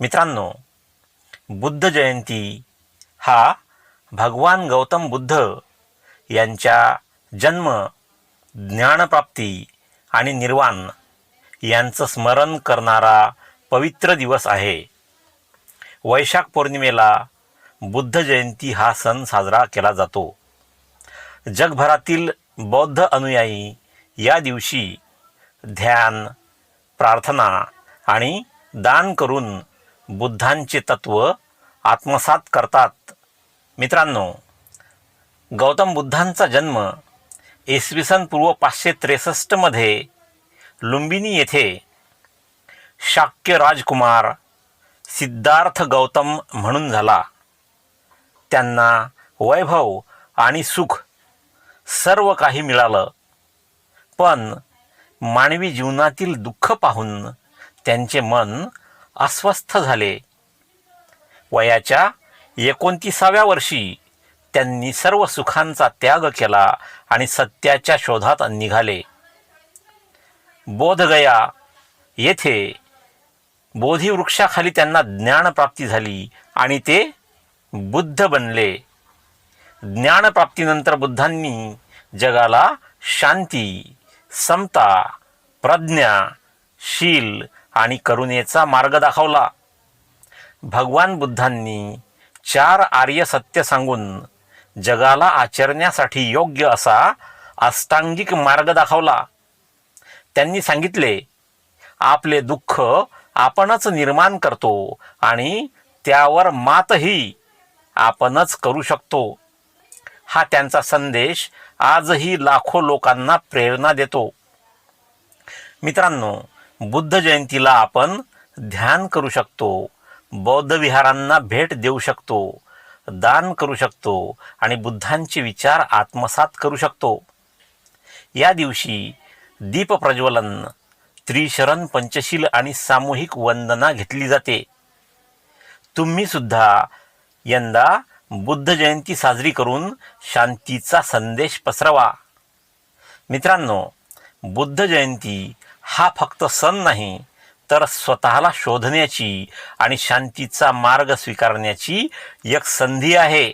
मित्रांनो बुद्ध जयंती हा भगवान गौतम बुद्ध यांच्या जन्म ज्ञानप्राप्ती आणि निर्वाण यांचं स्मरण करणारा पवित्र दिवस आहे. वैशाख पौर्णिमेला बुद्ध जयंती हा सण साजरा केला जातो. जगभरातील बौद्ध अनुयायी या दिवशी ध्यान प्रार्थना आणि दान करून बुद्धांचे तत्व आत्मसात करतात. मित्रांनो गौतम बुद्धांचा जन्म इसवी सन पूर्व पाचशे त्रेसष्टमध्ये लुंबिनी येथे शाक्य राजकुमार सिद्धार्थ गौतम म्हणून झाला. त्यांना वैभव आणि सुख सर्व काही मिळालं. पण मानवी जीवनातील दुःख पाहून त्यांचे मन अस्वस्थ झाले. वयाच्या एकोणतीसाव्या वर्षी त्यांनी सर्व सुखांचा त्याग केला आणि सत्याच्या शोधात निघाले. बोधगया येथे बोधिवृक्षाखाली त्यांना ज्ञानप्राप्ती झाली आणि ते बुद्ध बनले. ज्ञानप्राप्तीनंतर बुद्धांनी जगाला शांती समता प्रज्ञा शील आणि करुणेचा मार्ग दाखवला. भगवान बुद्धांनी चार आर्य सत्य सांगून जगाला आचरण्यासाठी योग्य असा अष्टांगिक मार्ग दाखवला. त्यांनी सांगितले आपले दुःख आपणच निर्माण करतो आणि त्यावर मातही आपणच करू शकतो. हा त्यांचा संदेश आजही लाखो लोकांना प्रेरणा देतो. मित्रांनो बुद्ध जयंतीला आपण ध्यान करू शकतो बौद्ध विहारांना भेट देऊ शकतो दान करू शकतो आणि बुद्धांचे विचार आत्मसात करू शकतो. या दिवशी दीप प्रज्वलन त्रिशरण पंचशील आणि सामूहिक वंदना घेतली जाते. तुम्ही सुद्धा यंदा बुद्ध जयंती साजरी करून शांतीचा संदेश पसरवा. मित्रांनो बुद्ध जयंती हा फक्त सण नाही तर स्वतःला शोधण्याची आणि शांतीचा मार्ग स्वीकारण्याची एक संधी आहे.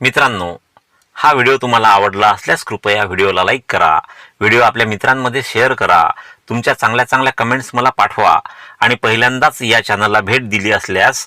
मित्रांनो हा व्हिडिओ तुम्हाला आवडला असल्यास कृपया व्हिडिओला लाईक करा व्हिडिओ आपल्या मित्रांमध्ये शेअर करा तुमच्या चांगल्या चांगल्या कमेंट्स मला पाठवा आणि पहिल्यांदाच या चॅनलला भेट दिली असल्यास